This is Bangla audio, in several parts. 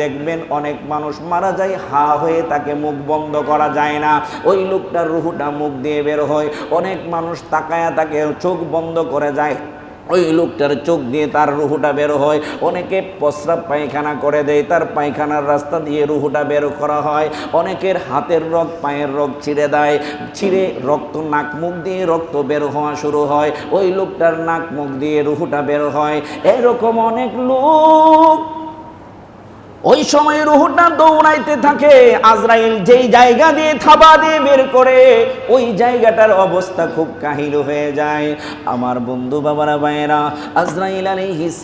দেখবেন অনেক মানুষ মারা যায়, হা হয়ে তাকে মুখ বন্ধ করা যায় না। ওই লোকটার রুহুটা মুখ দিয়ে বের হয়। অনেক মানুষ তাকায়া তাকে চোখ বন্ধ করে যায়। ওই লোকটার চোখ দিয়ে তার রুহুটা বের হয়। অনেকে প্রস্রাব পায়খানা করে দেয়। তার পায়খানার রাস্তা দিয়ে রুহুটা বের করা হয়। অনেকের হাতের রগ, পায়ের রগ ছিঁড়ে দেয়। ছিঁড়ে রক্ত, নাক মুখ দিয়ে রক্ত বের হওয়া শুরু হয়। ওই লোকটার নাক মুখ দিয়ে রুহুটা বের হয়। এরকম অনেক লোক ওই সময় রুহুটা দৌড়াইতে থাকে, আজরাইল যেই জায়গা দিয়ে থাবা দিয়ে বের করে, ওই জায়গাটার অবস্থা খুব কাহিল হয়ে যায়। আমার বন্ধু বাবারা, ভাইয়েরা, আজরাইল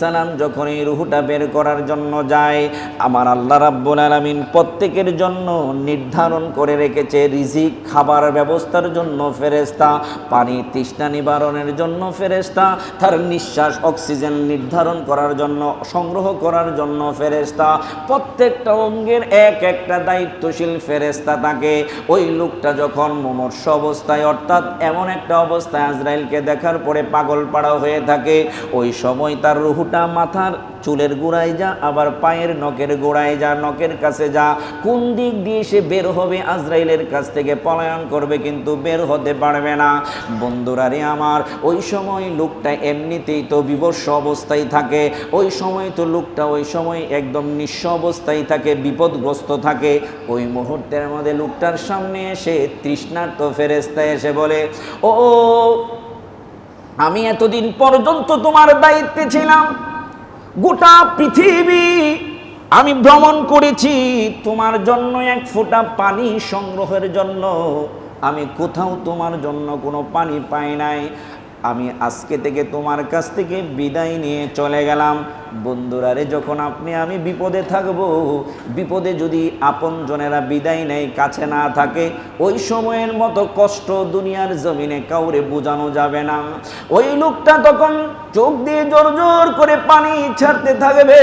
সালাম যখন এই রুহুটা বের করার জন্য যায়, আমার আল্লাহ রাব্বুল আলামিন প্রত্যেকের জন্য নির্ধারণ করে রেখেছে রিজিক, খাবার ব্যবস্থার জন্য ফেরেস্তা পানি তৃষ্ণা নিবারণের জন্য ফেরেস্তা তার নিঃশ্বাস অক্সিজেন নির্ধারণ করার জন্য, সংগ্রহ করার জন্য ফেরেস্তা প্রত্যেকটা অঙ্গের এক একটা দায়িত্বশীল ফেরেস্তা থাকে। ওই লোকটা যখন মুমর্ষ অবস্থায়, অর্থাৎ এমন একটা অবস্থায় আজরাইলকে দেখার পরে পাগল পাড়া হয়ে থাকে, ওই সময় তার রুহুটা মাথার চুলের গোড়ায় যা, আবার পায়ের নখের গোড়ায় যা, নখের কাছে যা, কোন দিক দিয়ে সে বের হবে আজরাইলের কাছ থেকে পলায়ন করবে কিন্তু বের হতে পারবে না। বন্ধুরা রে আমার, ওই সময় লোকটা এমনিতেই তো বিবর্ষ অবস্থায় থাকে, ওই সময় তো লোকটা ওই সময় একদম নিঃস্ব অবস্থায় থাকে, বিপদগ্রস্ত থাকে। ওই মুহূর্তের মধ্যে লোকটার সামনে এসে তৃষ্ণার্ত ফেরেস্তা এসে বলে, ও, আমি এতদিন পর্যন্ত তোমার দায়িত্বে ছিলাম। গোটা পৃথিবী আমি ভ্রমণ করেছি। তোমার জন্য এক ফোঁটা পানি সংগ্রহের জন্য। আমি কোথাও তোমার জন্য কোনো পানি পাই নাই। আমি আজকে থেকে তোমার কাছ থেকে বিদায় নিয়ে চলে গেলাম। বন্ধুরারে যখন আপনি, আমি বিপদে থাকব, বিপদে যদি আপনজনেরা বিদায় নেয়, কাছে না থাকে, ওই সময়ের মতো কষ্ট দুনিয়ার জমিনে কাউরে বোঝানো যাবে না। ওই লোকটা তখন চোখ দিয়ে জোর জোর করে পানি ছাড়তে থাকবে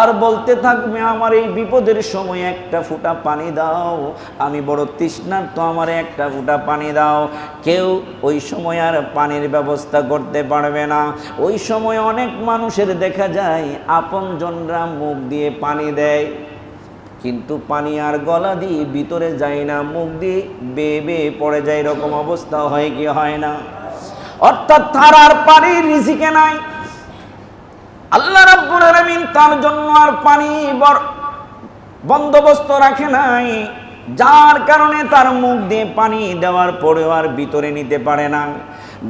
আর বলতে থাকবে, আমার এই বিপদের সময় একটা ফুটা পানি দাও, আমি বড় তৃষ্ণার্ত, আমার একটা ফুটা পানি দাও। কেউ ওই সময় আর পানির ব্যবস্থা করতে পারবে না। ওই সময় অনেক মানুষের দেখা যায় আপনজনরা মুখ দিয়ে পানি দেয়। কিন্তু পানি আর গলা দিয়ে ভিতরে যায় না, মুখ দিয়ে বেয়ে বেয়ে পড়ে যায়, এরকম অবস্থা হয় কি হয় না। অর্থাৎ তার আর পানির রিজিকে নাই। আল্লাহ রাব্বুল আলামিন তার জন্য আর পানি বন্দোবস্ত রাখে নাই। যার কারণে তার মুখ দিয়ে পানি দেওয়ার পরেও আর ভিতরে নিতে পারে না।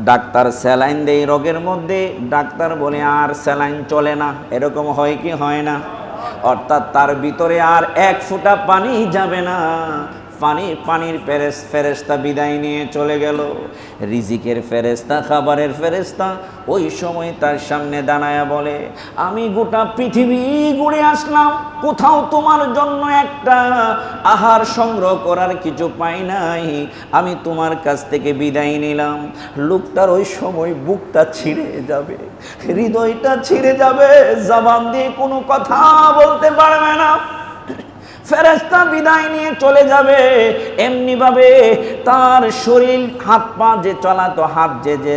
ডাক্তার স্যালাইন দেয় রোগের মধ্যে, ডাক্তার বলে আর স্যালাইন চলে না, এরকম হয় কি হয় না? অর্থাৎ তার ভিতরে আর এক ফোঁটা পানি যাবে না। পানি, পানির ফেরেস ফেরেস্তা বিদায় নিয়ে চলে গেল। রিজিকের ফেরেস্তা খাবারের ফেরেস্তা ওই সময় তার সামনে দাঁড়ায়া বলে, আমি গোটা পৃথিবী ঘুরে আসলাম, কোথাও তোমার জন্য একটা আহার সংগ্রহ করার কিছু পাই নাই। আমি তোমার কাছ থেকে বিদায় নিলাম। লোকটার ওই সময় বুকটা ছিঁড়ে যাবে, হৃদয়টা ছিঁড়ে যাবে, জবান দিয়ে কোনো কথা বলতে পারবে না। ফেরেস্তা বিদায় নিয়ে চলে যাবে। এমনিভাবে তার শরীর হাত পা যে চলাতো হাত যে যে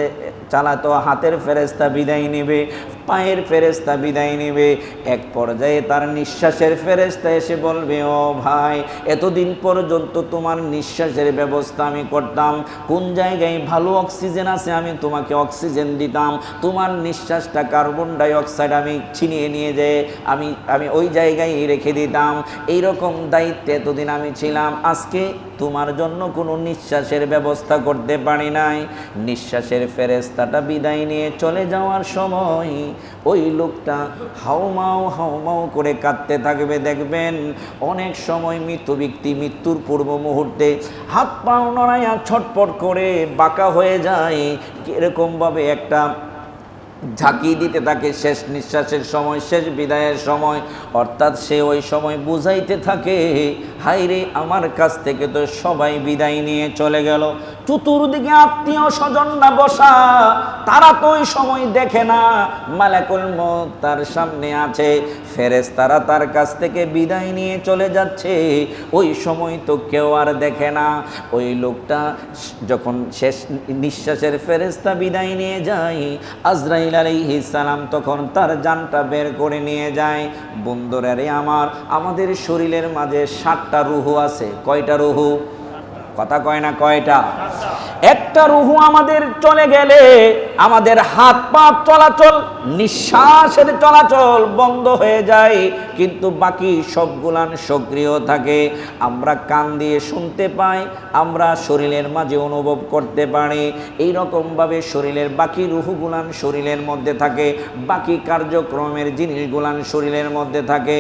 চালাতো হাতের ফেরেস্তা বিদায় নেবে। পায়ের ফেরেস্তা বিদায় নেবে। এক পর্যায়ে তার নিঃশ্বাসের ফেরেস্তা এসে বলবে, ও ভাই, এতদিন পর্যন্ত তোমার নিঃশ্বাসের ব্যবস্থা আমি করতাম। কোন জায়গায় ভালো অক্সিজেন আছে আমি তোমাকে অক্সিজেন দিতাম। তোমার নিঃশ্বাসটা কার্বন ডাই অক্সাইড আমি ছিনিয়ে নিয়ে যেয়ে আমি আমি ওই জায়গায় রেখে দিতাম। এইরকম দায়িত্বে এতদিন আমি ছিলাম। আজকে তোমার জন্য কোনো নিঃশ্বাসের ব্যবস্থা করতে পারি নাই। নিঃশ্বাসের ফেরেস্তাটা বিদায় নিয়ে চলে যাওয়ার সময় ওই লোকটা হাওমাও হাওমাও করে কাঁদতে থাকবে, দেখবেন অনেক সময় মৃত ব্যক্তি মৃত্যুর পূর্ব মুহূর্তে হাত পাও নড়াইয়া ছটপট করে বাঁকা হয়ে যায়। এরকমভাবে একটা ঝাঁকি দিতে থাকে, শেষ নিঃশ্বাসের সময়, শেষ বিদায়ের সময়। অর্থাৎ সে ওই সময় বুঝাইতে থাকে হাইরে আমার কাছ থেকে তো সবাই বিদায় নিয়ে চলে গেল। চতুর্দিকে আত্মীয় স্বজনরা বসা, তারা তো ওই সময় দেখে না। মালাকুল মত তার সামনে আছে ফেরেস তারা তার কাছ থেকে বিদায় নিয়ে চলে যাচ্ছে। ওই সময় তো কেউ আর দেখে না। ওই লোকটা যখন শেষ নিঃশ্বাসের ফেরেস্তা বিদায় নিয়ে যায়, আজরাইল আলাইহিস সালাম তখন তার জানটা বের করে নিয়ে যায়, বন্ধুরা রে আমার, আমাদের শরীরের মাঝে সাতটা রুহু আছে। কয়টা রুহু? কথা কয় না কয়টা একটা রুহু আমাদের চলে গেলে, আমাদের হাত পা চলাচল, নিঃশ্বাসের চলাচল বন্ধ হয়ে যায়, কিন্তু বাকি সবগুলান সক্রিয় থাকে। আমরা কান দিয়ে শুনতে পাই, আমরা শরীরের মাঝে অনুভব করতে পারি। এই রকমভাবে শরীরের বাকি রুহুগুলান শরীরের মধ্যে থাকে, বাকি কার্যক্রমের জিনিসগুলান শরীরের মধ্যে থাকে।